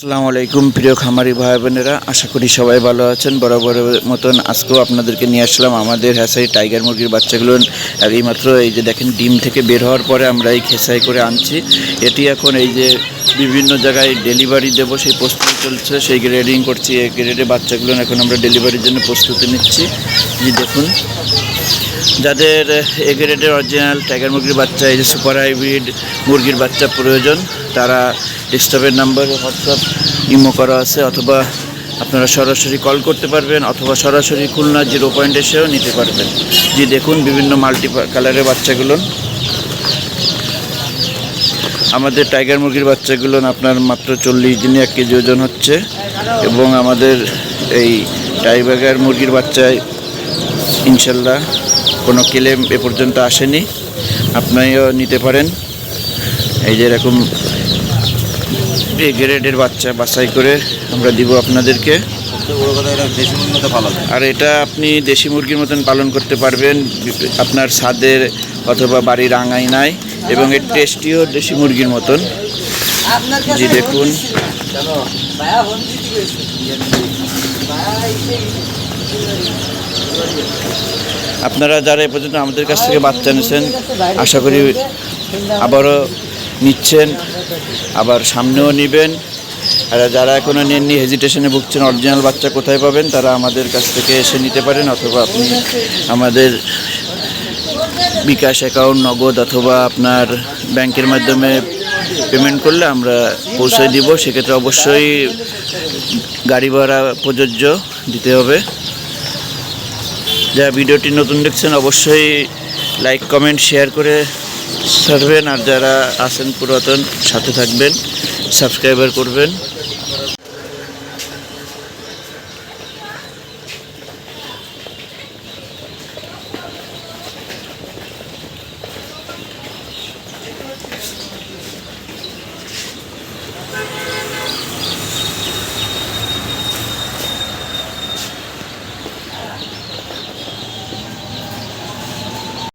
আসসালামু আলাইকুম, প্রিয় খামারি ভাই বোনেরা আশা করি সবাই ভালো আছেন। বরাবর মতন আজকেও আপনাদেরকে নিয়ে আসলাম আমাদের হ্যাসাই টাইগার মুরগির বাচ্চাগুলো। আর এইমাত্র এই যে দেখেন, ডিম থেকে বের হওয়ার পরে আমরা এই খেসাই করে আনছি। এটি এখন এই যে বিভিন্ন জায়গায় ডেলিভারি দেবো, সেই প্রস্তুতি চলছে, সেই গ্রেডিং করছি, এই গ্রেডে বাচ্চাগুলো এখন আমরা ডেলিভারির জন্য প্রস্তুতি নিচ্ছি। দেখুন। যাদের এ গ্রেডের অরিজিনাল টাইগার মুরগির বাচ্চা, এই যে সুপার হাইব্রিড মুরগির বাচ্চা প্রয়োজন, তারা ডেস্কটপের নাম্বারে হোয়াটসঅ্যাপ ইমো করা আছে, অথবা আপনারা সরাসরি কল করতে পারবেন, অথবা সরাসরি খুলনা জিরো পয়েন্ট এসেও নিতে পারবেন। যে দেখুন বিভিন্ন মাল্টি কালারের বাচ্চাগুলো। আমাদের টাইগার মুরগির বাচ্চাগুলো আপনার মাত্র চল্লিশ দিনে এক কেজি ওজন হচ্ছে, এবং আমাদের এই টাইগার মুরগির বাচ্চায় ইনশাল্লাহ কোনো ক্লেম এ পর্যন্ত আসেনি। আপনিও নিতে পারেন। এই যে এরকম এ গ্রেডের বাচ্চা বাছাই করে আমরা দিব আপনাদেরকে। আর এটা আপনি দেশি মুরগির মতন পালন করতে পারবেন। আপনার ছাদের অথবা বাড়ির আঙাই নাই এবং এর টেস্টিও দেশি মুরগির মতন। জি দেখুন। আপনারা যারা এ পর্যন্ত আমাদের কাছ থেকে বাচ্চা নিয়েছেন আশা করি আবারও নিচ্ছেন আবার সামনেও নেবেন। আর যারা এখনও নেননি হেজিটেশনে ভুগছেন অরিজিনাল বাচ্চা কোথায় পাবেন তারা আমাদের কাছ থেকে এসে নিতে পারেন অথবা আপনি আমাদের বিকাশ অ্যাকাউন্ট নগদ অথবা আপনার ব্যাংকের মাধ্যমে পেমেন্ট করলে আমরা পৌঁছে দিব। সেক্ষেত্রে অবশ্যই গাড়ি ভাড়া প্রযোজ্য দিতে হবে। যারা ভিডিওটি নতুন দেখছেন, অবশ্যই লাইক কমেন্ট শেয়ার করে ছাড়বেন। আর যারা আছেন পুরাতন, সাথে থাকবেন সাবস্ক্রাইবার করবেন।